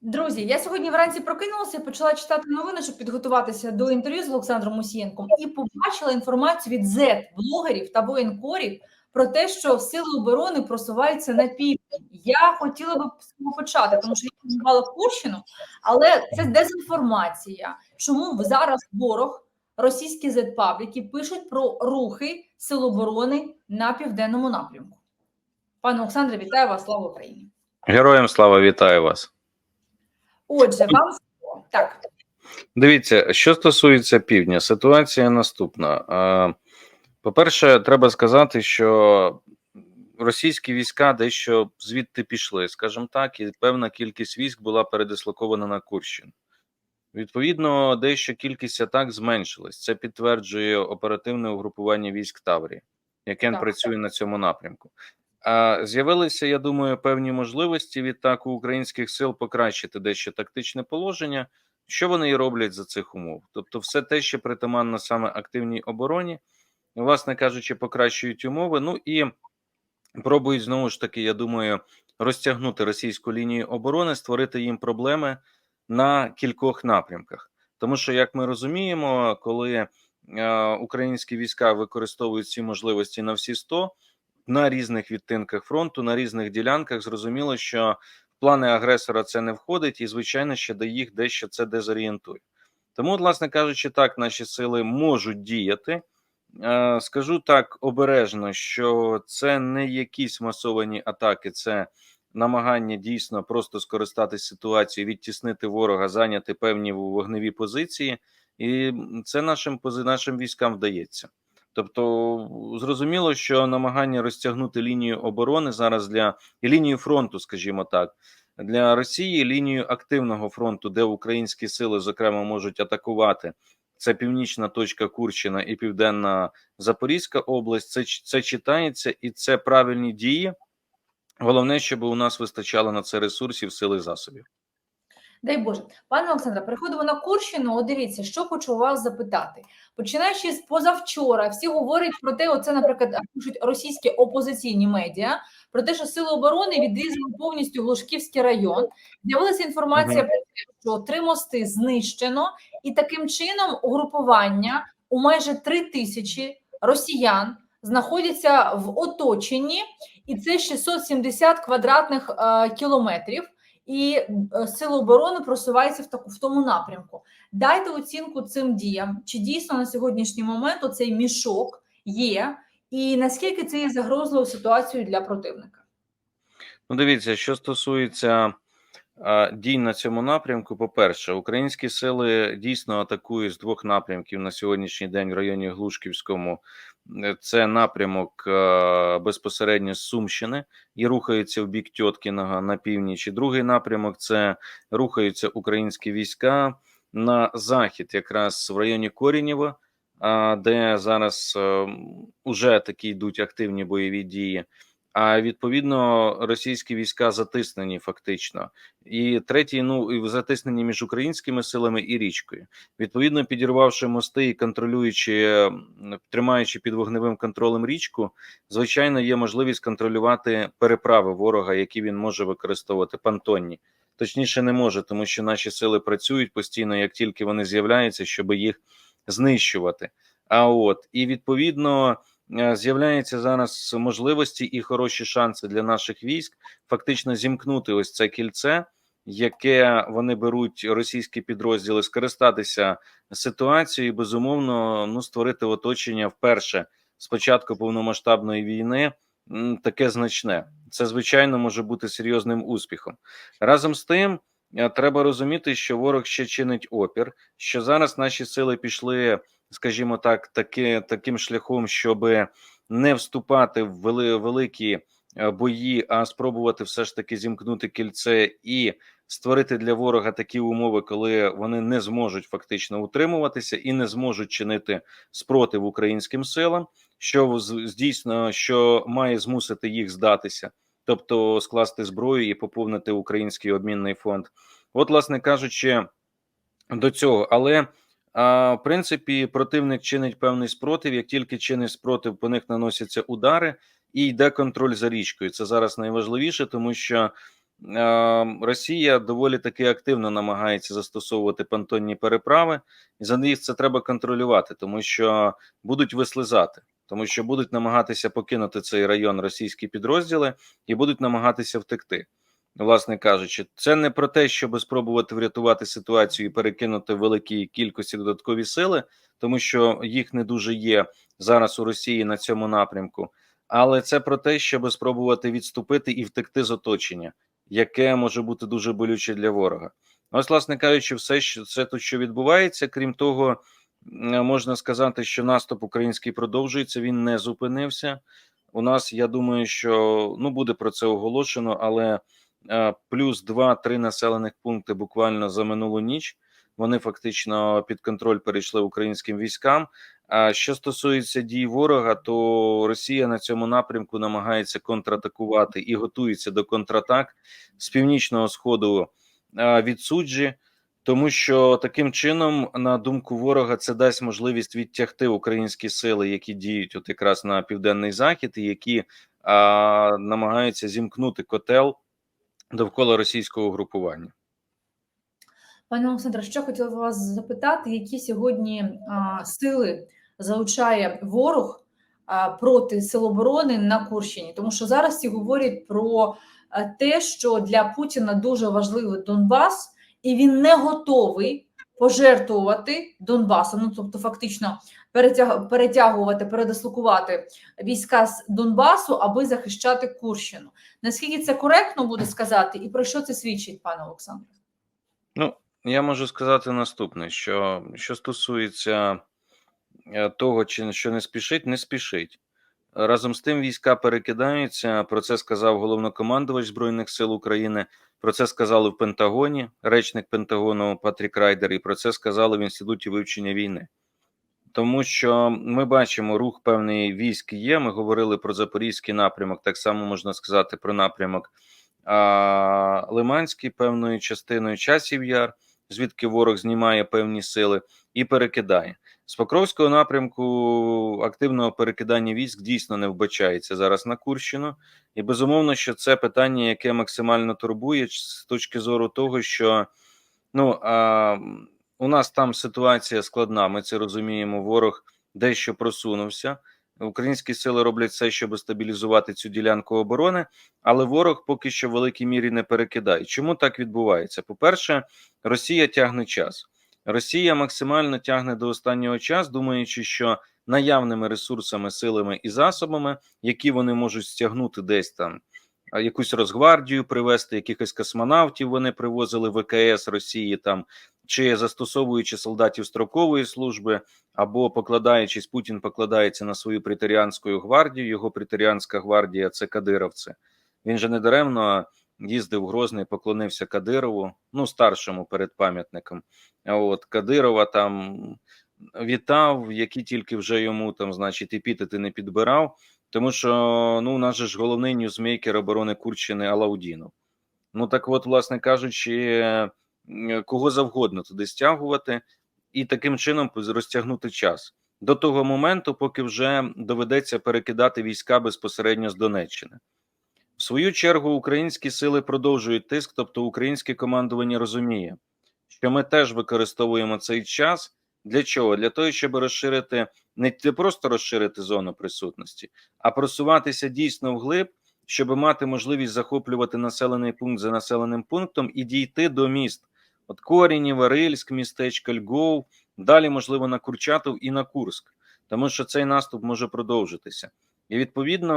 Друзі, я сьогодні вранці прокинулася почала читати новини, щоб підготуватися до інтерв'ю з Олександром Мусієнком, і побачила інформацію від Z-блогерів та воєнкорів про те, що сили оборони просуваються на південь. Я хотіла би почати, тому що я називала Курщину, але це дезінформація. Чому зараз ворог, російські Z-пабліки пишуть про рухи сил оборони на південному напрямку? Пане Олександре, вітаю вас! Слава Україні! Героям слава вітаю вас. Отже, вам так. Дивіться, що стосується півдня, ситуація наступна. Е, По-перше, треба сказати, що російські війська дещо звідти пішли, скажімо так, і певна кількість військ була передислокована на Курщину. Відповідно, дещо кількість атак зменшилась. Це підтверджує оперативне угрупування військ Таврії, яке Так. працює на цьому напрямку. З'явилися, я думаю, певні можливості відтак у українських сил покращити дещо тактичне положення. Що вони і роблять за цих умов? Тобто, все те, що притаманно саме активній обороні, власне кажучи, покращують умови. Ну і пробують знову ж таки, я думаю, розтягнути російську лінію оборони, створити їм проблеми на кількох напрямках. Тому що, як ми розуміємо, коли е, українські війська використовують ці можливості на всі 100, на різних відтинках фронту, на різних ділянках, зрозуміло, що в плани агресора це не входить, і звичайно, ще до їх дещо це дезорієнтує. Тому, власне кажучи, так наші сили можуть діяти. Е, Скажу так обережно, що це не якісь масовані атаки, це намагання дійсно просто скористатися ситуацією, відтіснити ворога, зайняти певні вогневі позиції, і це нашим нашим військам вдається. Тобто, зрозуміло, що намагання розтягнути лінію оборони зараз для і лінію фронту, скажімо так, для Росії лінію активного фронту, де українські сили, зокрема, можуть атакувати. Це північна точка Курщина і південна Запорізька область. Це це читається і це правильні дії. Головне, щоб у нас вистачало на це ресурсів, сили засобів. Дай Боже, пане Олександре, переходимо на Курщину. От дивіться, що хочу у вас запитати. Починаючи з позавчора, всі говорять про те, оце, наприклад, пишуть російські опозиційні медіа, про те, що сили оборони відрізали повністю Глушківський район. З'явилася інформація про те, що три мости знищено, і таким чином угрупування у майже три тисячі росіян знаходяться в оточенні, і це 670 квадратних е, кілометрів і е, сили оборони просуваються в таку в тому напрямку. Дайте оцінку цим діям, чи дійсно на сьогоднішній момент оцей мішок є, і наскільки це є загрозливою ситуацією для противника? Ну, дивіться, що стосується дій на цьому напрямку, по-перше, українські сили дійсно атакують з двох напрямків на сьогоднішній день в районі Глушківському. Е, Це напрямок е, безпосередньо з Сумщини і рухаються в бік Тьоткіного на північ. Другий напрямок це рухаються українські війська на захід, якраз в районі Корінєва, де зараз е, уже такі йдуть активні бойові дії. А відповідно російські війська затиснені фактично, і третій, ну і затиснені між українськими силами і річкою. Відповідно, підірвавши мости і контролюючи, тримаючи під вогневим контролем річку, звичайно, є можливість контролювати переправи ворога, які він може використовувати пантонні. Точніше, не може, тому що наші сили працюють постійно, як тільки вони з'являються, щоб їх знищувати. А от і відповідно з'являються зараз можливості і хороші шанси для наших військ фактично зімкнути ось це кільце, яке вони беруть російські підрозділи, скористатися ситуацією, і, безумовно, ну створити оточення вперше з початку повномасштабної війни. Таке значне, це звичайно може бути серйозним успіхом. Разом з тим, е, треба розуміти, що ворог ще чинить опір, що зараз наші сили пішли скажімо так, таки, таким шляхом, щоб не вступати в вели, великі е, бої, а спробувати все ж таки зімкнути кільце і створити для ворога такі умови, коли вони не зможуть фактично утримуватися і не зможуть чинити спротив українським силам, що здійсно що має змусити їх здатися, тобто скласти зброю і поповнити український обмінний фонд. От, власне кажучи, до цього, але в принципі, противник чинить певний спротив. Як тільки чинить спротив, по них наносяться удари і йде контроль за річкою. Це зараз найважливіше, тому що Росія доволі таки активно намагається застосовувати понтонні переправи, і за них це треба контролювати, тому що будуть вислизати, тому що будуть намагатися покинути цей район російські підрозділи і будуть намагатися втекти. Власне кажучи, це не про те, щоб спробувати врятувати ситуацію і перекинути в великій кількості додаткові сили, тому що їх не дуже є зараз у Росії на цьому напрямку, але це про те, щоб спробувати відступити і втекти з оточення, яке може бути дуже болюче для ворога. Ось, власне кажучи, все, що це тут, що відбувається, крім того, можна сказати, що наступ український продовжується, він не зупинився. У нас, я думаю, що ну буде про це оголошено, але плюс 2-3 населених пункти буквально за минулу ніч. Вони фактично під контроль перейшли українським військам. А що стосується дій ворога, то Росія на цьому напрямку намагається контратакувати і готується до контратак з північного сходу а, від суджі, тому що таким чином, на думку ворога, це дасть можливість відтягти українські сили, які діють от якраз на південний захід, і які а, намагаються зімкнути котел довкола російського групування. Пане Олександре, що хотіла вас запитати, які сьогодні а, сили залучає ворог а, проти сил оборони на Курщині? Тому що зараз всі говорять про те, що для Путіна дуже важливий Донбас, і він не готовий пожертвувати Донбасом. Ну тобто, фактично перетягувати, передислокувати війська з Донбасу, аби захищати Курщину. Наскільки це коректно буде сказати, і про що це свідчить, пане Олександре? Ну, я можу сказати наступне: що що стосується е, того, чи що не спішить, не спішить. Разом з тим війська перекидаються. Про це сказав головнокомандувач Збройних сил України. Про це сказали в Пентагоні, речник Пентагону Патрік Райдер, і про це сказали в інституті вивчення війни. Тому що ми бачимо, рух певний військ є. Ми говорили про запорізький напрямок. Так само можна сказати про напрямок а, Лиманський певною частиною часів яр, звідки ворог знімає певні сили і перекидає. З Покровського напрямку активного перекидання військ дійсно не вбачається зараз на Курщину, і безумовно, що це питання, яке максимально турбує з точки зору того, що ну а, у нас там ситуація складна. Ми це розуміємо. Ворог дещо просунувся. Українські сили роблять все, щоб стабілізувати цю ділянку оборони, але ворог поки що в великій мірі не перекидає. Чому так відбувається? По-перше, Росія тягне час. Росія максимально тягне до останнього часу, думаючи, що наявними ресурсами, силами і засобами, які вони можуть стягнути десь там, якусь розгвардію привезти, якихось космонавтів вони привозили ВКС Росії там, чи застосовуючи солдатів строкової служби, або покладаючись, Путін покладається на свою преторіанську гвардію. Його преторіанська гвардія це кадировці. Він же не даремно їздив в Грозний, поклонився Кадирову, ну старшому перед пам'ятником. А от Кадирова там вітав, які тільки вже йому там, значить, епітети не підбирав. Тому що ну, у нас ж головний ньюзмейкер оборони Курщини Алаудінов. Ну так, от, власне кажучи, кого завгодно туди стягувати і таким чином розтягнути час до того моменту, поки вже доведеться перекидати війська безпосередньо з Донеччини. В свою чергу українські сили продовжують тиск, тобто українське командування розуміє, що ми теж використовуємо цей час для чого? Для того, щоб розширити не просто розширити зону присутності, а просуватися дійсно вглиб, щоб мати можливість захоплювати населений пункт за населеним пунктом і дійти до міст. От Корінів, Варильськ, містечко Львов, далі, можливо, на Курчатов і на Курск, тому що цей наступ може продовжитися. І відповідно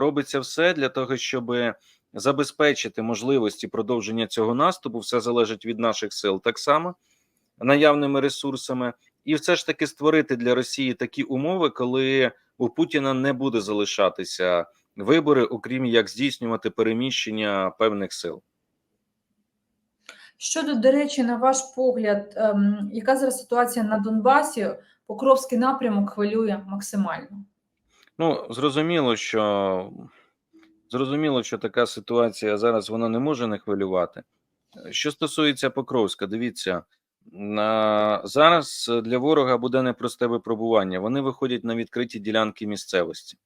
робиться все для того, щоб забезпечити можливості продовження цього наступу. Все залежить від наших сил так само наявними ресурсами, і все ж таки створити для Росії такі умови, коли у Путіна не буде залишатися вибори, окрім як здійснювати переміщення певних сил. Щодо, до речі, на ваш погляд, ем, яка зараз ситуація на Донбасі? Покровський напрямок хвилює максимально. Ну, зрозуміло, що зрозуміло, що така ситуація зараз вона не може не хвилювати. Що стосується Покровська, дивіться, зараз для ворога буде непросте випробування. Вони виходять на відкриті ділянки місцевості.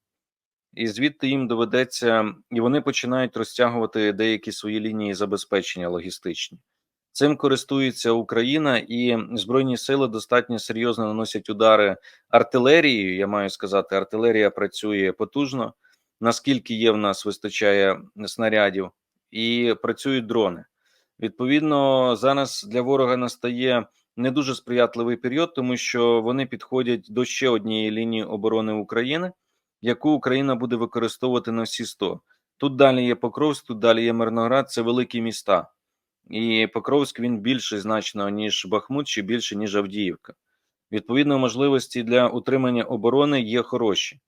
і звідти їм доведеться, і вони починають розтягувати деякі свої лінії забезпечення логістичні. Цим користується Україна, і збройні сили достатньо серйозно наносять удари артилерією. Я маю сказати, артилерія працює потужно. Наскільки є в нас вистачає снарядів, і працюють дрони. Відповідно, зараз для ворога настає не дуже сприятливий період, тому що вони підходять до ще однієї лінії оборони України, яку Україна буде використовувати на всі 100. Тут далі є Покровськ, тут далі є Мирноград, це великі міста. І Покровськ він більший значно, ніж Бахмут, чи більше, ніж Авдіївка. Відповідно, можливості для утримання оборони є хороші.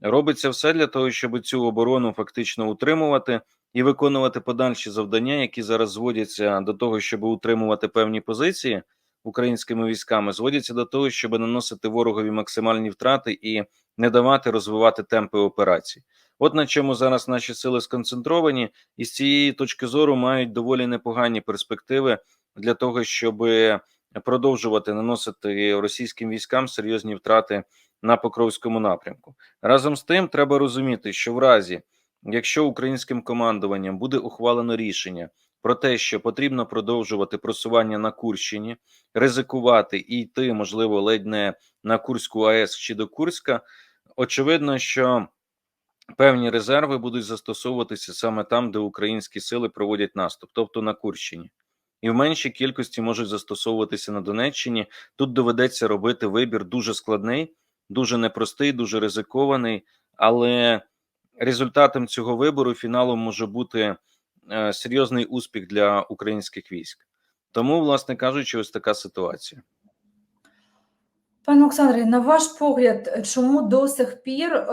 Робиться все для того, щоб цю оборону фактично утримувати і виконувати подальші завдання, які зараз зводяться до того, щоб утримувати певні позиції українськими військами, зводяться до того, щоб наносити ворогові максимальні втрати і не давати розвивати темпи операцій. От на чому зараз наші сили сконцентровані, і з цієї точки зору мають доволі непогані перспективи для того, щоб продовжувати наносити російським військам серйозні втрати на Покровському напрямку. Разом з тим, треба розуміти, що в разі, якщо українським командуванням буде ухвалено рішення про те, що потрібно продовжувати просування на Курщині, ризикувати і йти, можливо, ледь не на Курську АЕС чи до Курська, очевидно, що певні резерви будуть застосовуватися саме там, де українські сили проводять наступ, тобто на Курщині. І в меншій кількості можуть застосовуватися на Донеччині. Тут доведеться робити вибір дуже складний, дуже непростий, дуже ризикований, але результатом цього вибору фіналом може бути е, серйозний успіх для українських військ. Тому, власне кажучи, ось така ситуація. Пане Олександре, на ваш погляд, чому до сих пір е,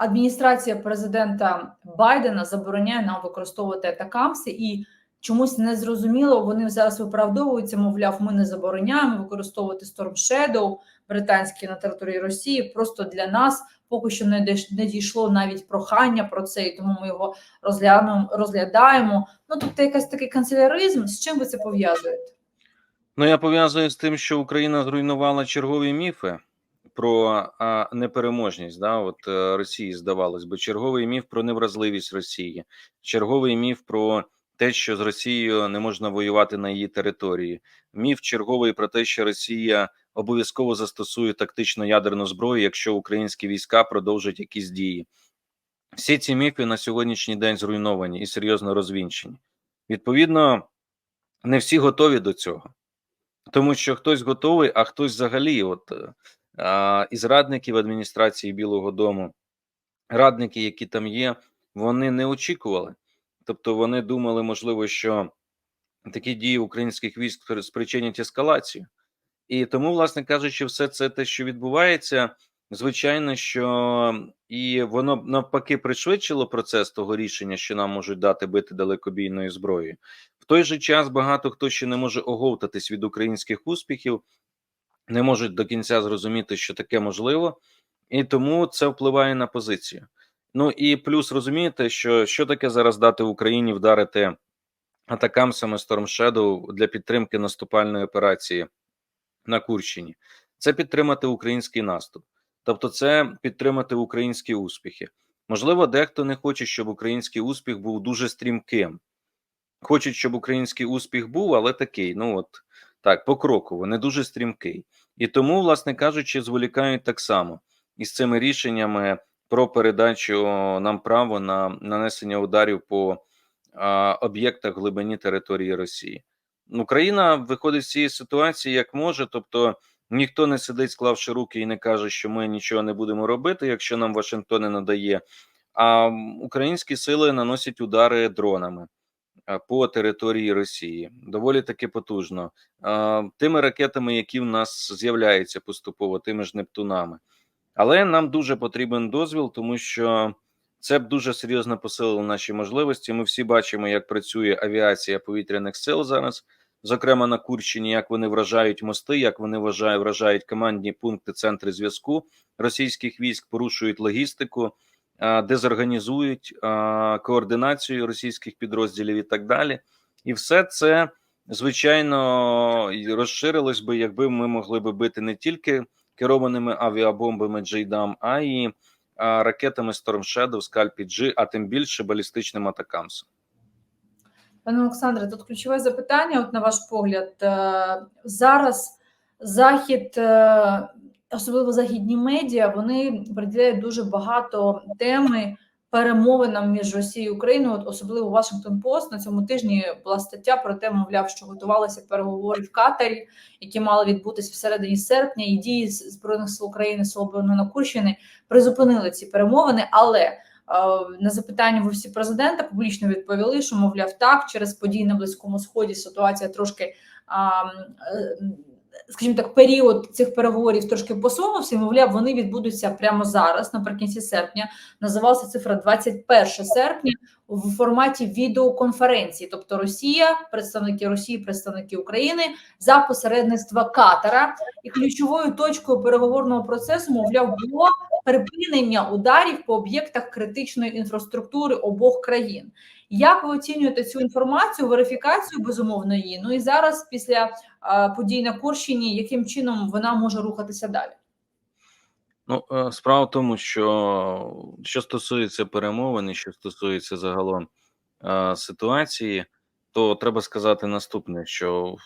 адміністрація президента Байдена забороняє нам використовувати атакамси і чомусь незрозуміло, вони зараз виправдовуються, мовляв, ми не забороняємо використовувати Storm Shadow британський на території Росії. Просто для нас поки що не дійшло навіть прохання про це, і тому ми його розглянемо, розглядаємо. Ну тобто, якийсь такий канцеляризм. З чим ви це пов'язуєте? Ну, я пов'язую з тим, що Україна зруйнувала чергові міфи про а, непереможність да, от, е, Росії, здавалось би, черговий міф про невразливість Росії, черговий міф про те, що з Росією не можна воювати на її території, міф черговий про те, що Росія обов'язково застосує тактичну ядерну зброю, якщо українські війська продовжать якісь дії. Всі ці міфи на сьогоднішній день зруйновані і серйозно розвінчені. Відповідно, не всі готові до цього. Тому що хтось готовий, а хтось взагалі, от е, а, із радників адміністрації Білого Дому, радники, які там є, вони не очікували. Тобто вони думали, можливо, що такі дії українських військ спричинять ескалацію. І тому, власне кажучи, все це те, що відбувається, звичайно, що і воно навпаки пришвидшило процес того рішення, що нам можуть дати бити далекобійною зброєю. В той же час багато хто ще не може оговтатись від українських успіхів, не можуть до кінця зрозуміти, що таке можливо, і тому це впливає на позицію. Ну і плюс розумієте, що що таке зараз дати Україні вдарити атакамсами Storm Shadow для підтримки наступальної операції на Курщині. Це підтримати український наступ, тобто це підтримати українські успіхи. Можливо, дехто не хоче, щоб український успіх був дуже стрімким. Хочуть, щоб український успіх був, але такий, ну от так, покроково, не дуже стрімкий. І тому, власне кажучи, зволікають так само із цими рішеннями про передачу нам право на нанесення ударів по об'єктах глибині території Росії. Україна виходить з цієї ситуації як може, тобто ніхто не сидить, склавши руки і не каже, що ми нічого не будемо робити, якщо нам Вашингтон не надає. А українські сили наносять удари дронами по території Росії доволі таки потужно. Тими ракетами, які в нас з'являються поступово, тими ж Нептунами. Але нам дуже потрібен дозвіл, тому що це б дуже серйозно посилило наші можливості. Ми всі бачимо, як працює авіація повітряних сил зараз, зокрема на Курщині, як вони вражають мости, як вони вражають командні пункти, центри зв'язку російських військ, порушують логістику, дезорганізують координацію російських підрозділів і так далі. І все це звичайно розширилось би, якби ми могли би бити не тільки керованими авіабомбами Джейдам, а й ракетами Storm Shadow, Scalp G, а тим більше балістичним атакамсом. Пане Олександре, тут ключове запитання. От на ваш погляд, е, зараз захід, е, особливо західні медіа, вони приділяють дуже багато теми перемовинам між Росією і Україною. От особливо Вашингтон Пост на цьому тижні була стаття про те, мовляв, що готувалися переговори в Катарі, які мали відбутися всередині серпня, і дії збройних сил України Сил на Курщини призупинили ці перемовини, але е, на запитання в офісі президента публічно відповіли, що мовляв так, через події на близькому сході ситуація трошки, а, скажімо так, період цих переговорів трошки посунувся. Мовляв, вони відбудуться прямо зараз, наприкінці серпня. Називалася цифра 21 серпня в форматі відеоконференції. Тобто Росія, представники Росії, представники України за посередництва Катара, і ключовою точкою переговорного процесу, мовляв, було припинення ударів по об'єктах критичної інфраструктури обох країн. Як ви оцінюєте цю інформацію, верифікацію безумовно її? Ну і зараз, після а, подій на Курщині, яким чином вона може рухатися далі? Ну, е, справа в тому, що що стосується перемовин, і що стосується загалом е, ситуації, то треба сказати наступне: що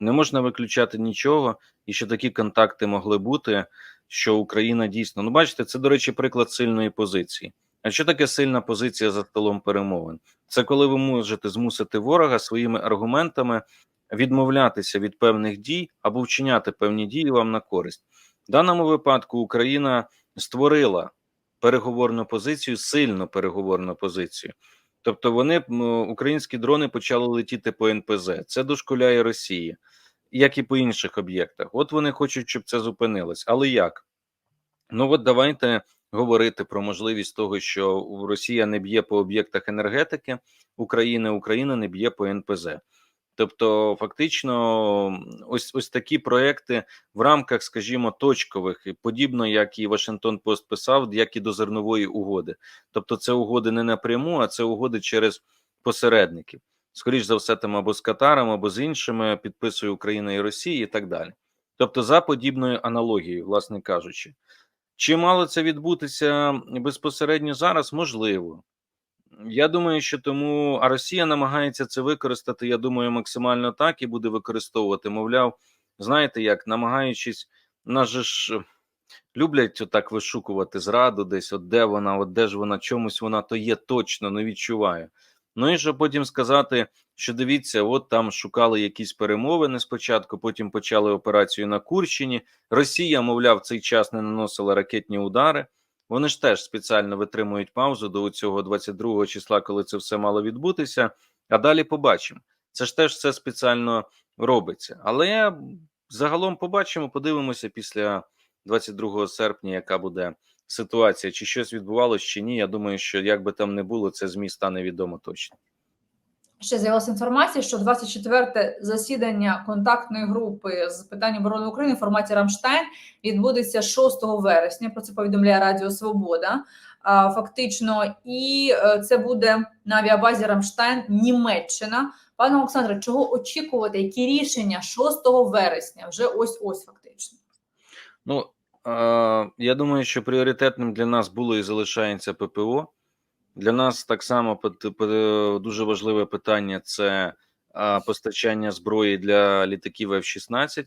не можна виключати нічого, і що такі контакти могли бути, що Україна дійсно, ну бачите, це, до речі, приклад сильної позиції. А що таке сильна позиція за столом перемовин? Це коли ви можете змусити ворога своїми аргументами відмовлятися від певних дій або вчиняти певні дії вам на користь. В даному випадку Україна створила переговорну позицію, сильну переговорну позицію. Тобто, вони українські дрони почали летіти по НПЗ. Це дошкуляє Росії, як і по інших об'єктах. От вони хочуть, щоб це зупинилось. Але як? Ну от давайте говорити про можливість того, що Росія не б'є по об'єктах енергетики України, Україна не б'є по НПЗ. Тобто, фактично, ось ось такі проекти в рамках, скажімо, точкових, подібно як і Вашингтон Пост писав, як і до зернової угоди. Тобто, це угоди не напряму, а це угоди через посередників. Скоріше за все, там або з Катаром, або з іншими підписує Україна і Росія, і так далі. Тобто, за подібною аналогією, власне кажучи, чи мало це відбутися безпосередньо зараз? Можливо. Я думаю, що тому а Росія намагається це використати. Я думаю, максимально так і буде використовувати. Мовляв, знаєте, як намагаючись, нас же ж люблять отак вишукувати зраду, десь от де вона, от де ж вона чомусь вона то є точно, не відчуваю. Ну і щоб потім сказати, що дивіться, от там шукали якісь перемовини спочатку, потім почали операцію на Курщині. Росія, мовляв, цей час не наносила ракетні удари. Вони ж теж спеціально витримують паузу до цього 22 числа, коли це все мало відбутися. А далі побачимо. Це ж теж все спеціально робиться. Але загалом побачимо, подивимося після 22 серпня, яка буде ситуація, чи щось відбувалося, чи ні. Я думаю, що як би там не було, це змі стане відомо точно. Ще з'явилася інформація, що 24-те засідання контактної групи з питань оборони України в форматі Рамштайн відбудеться 6 вересня. Про це повідомляє Радіо Свобода. Фактично, і е, це буде на авіабазі Рамштайн Німеччина. Пане Олександре, чого очікувати? Які рішення 6 вересня? Вже ось ось фактично. Ну я думаю, що пріоритетним для нас було і залишається ППО. Для нас так само дуже важливе питання це постачання зброї для літаків F-16.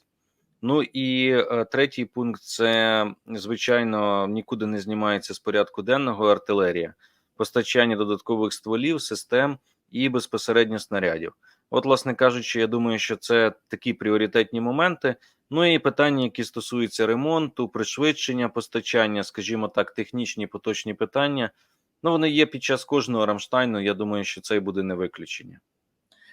Ну і е, третій пункт це звичайно нікуди не знімається з порядку денного артилерія, постачання додаткових стволів, систем і безпосередньо снарядів. От, власне кажучи, я думаю, що це такі пріоритетні моменти. Ну і питання, які стосуються ремонту, пришвидшення постачання, скажімо так, технічні поточні питання. Ну, вони є під час кожного Рамштайну. Я думаю, що це буде не виключення.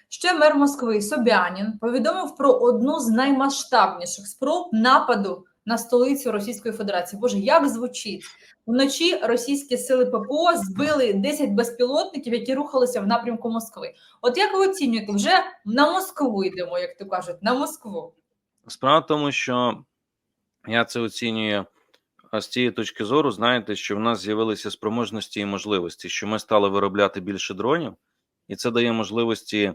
Ще мер Москви Собянін повідомив про одну з наймасштабніших спроб нападу на столицю Російської Федерації. Боже, як звучить вночі? Російські сили ППО збили 10 безпілотників, які рухалися в напрямку Москви. От як ви оцінюєте, вже на Москву йдемо, як то кажуть, на Москву? Справа в тому, що я це оцінюю з цієї точки зору, знаєте, що в нас з'явилися спроможності і можливості, що ми стали виробляти більше дронів, і це дає можливості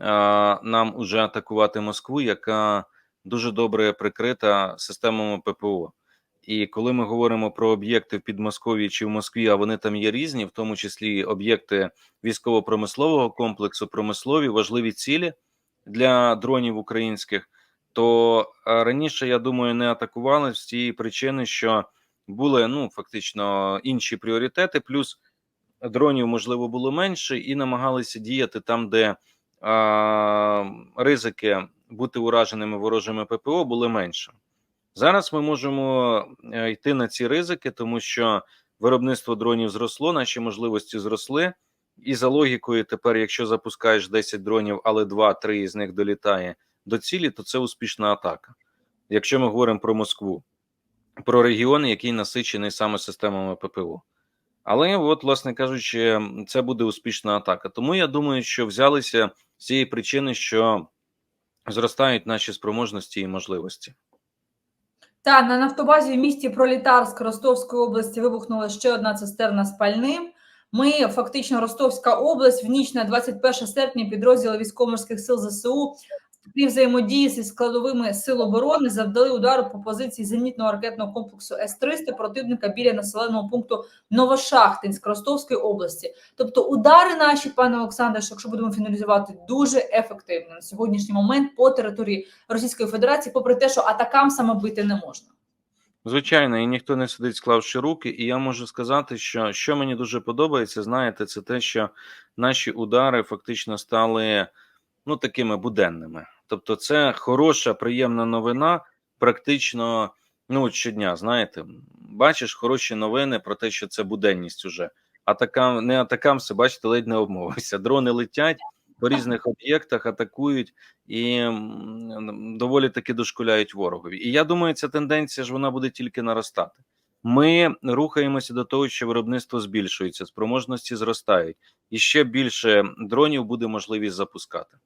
а, нам уже атакувати Москву, яка дуже добре прикрита системами ППО. І коли ми говоримо про об'єкти в Підмосков'ї чи в Москві, а вони там є різні, в тому числі об'єкти військово-промислового комплексу, промислові важливі цілі для дронів українських, то е, раніше, я думаю, не атакували з тієї причини, що були ну фактично інші пріоритети, плюс дронів можливо було менше, і намагалися діяти там, де а, ризики бути ураженими ворожими ППО були менше. Зараз ми можемо е, йти на ці ризики, тому що виробництво дронів зросло, наші можливості зросли. І за логікою, тепер, якщо запускаєш 10 дронів, але 2-3 із них долітає до цілі, то це успішна атака. Якщо ми говоримо про Москву, про регіон, який насичений саме системами ППО. Але, от, власне кажучи, це буде успішна атака. Тому я думаю, що взялися з цієї причини, що зростають наші спроможності і можливості. Та на нафтобазі в місті Пролітарськ Ростовської області вибухнула ще одна цистерна з пальним. Ми фактично Ростовська область в ніч на 21 серпня підрозділи військово-морських сил ЗСУ при взаємодії зі складовими сил оборони завдали удару по позиції зенітного ракетного комплексу С-300 противника біля населеного пункту Новошахтинськ Ростовської області. Тобто удари наші, пане Олександре, що якщо будемо фіналізувати, дуже ефективно на сьогоднішній момент по території Російської Федерації, попри те, що атакам саме бити не можна. Звичайно, і ніхто не сидить, склавши руки. І я можу сказати, що що мені дуже подобається, знаєте, це те, що наші удари фактично стали ну такими буденними. Тобто, це хороша, приємна новина, практично ну щодня. Знаєте, бачиш хороші новини про те, що це буденність уже. Атакам не атакам, все бачите, ледь не обмовився. Дрони летять по різних об'єктах, атакують і доволі таки дошкуляють ворогові. І я думаю, ця тенденція ж вона буде тільки наростати. Ми рухаємося до того, що виробництво збільшується, спроможності зростають, і ще більше дронів буде можливість запускати.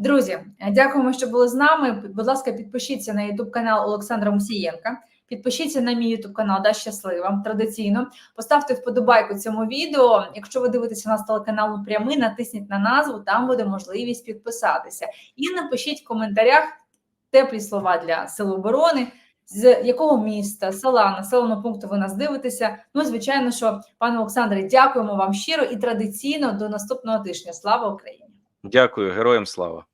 Друзі, дякуємо, що були з нами. Будь ласка, підпишіться на YouTube канал Олександра Мусієнка. Підпишіться на мій YouTube канал Да Щаслива традиційно. Поставте вподобайку цьому відео. Якщо ви дивитеся нас телеканалу прямий, натисніть на назву, там буде можливість підписатися. І напишіть в коментарях теплі слова для Сил оборони. З якого міста, села, населеного пункту ви нас дивитеся? Ну, звичайно, що пане Олександре, дякуємо вам щиро і традиційно до наступного тижня. Слава Україні! Дякую, героям слава.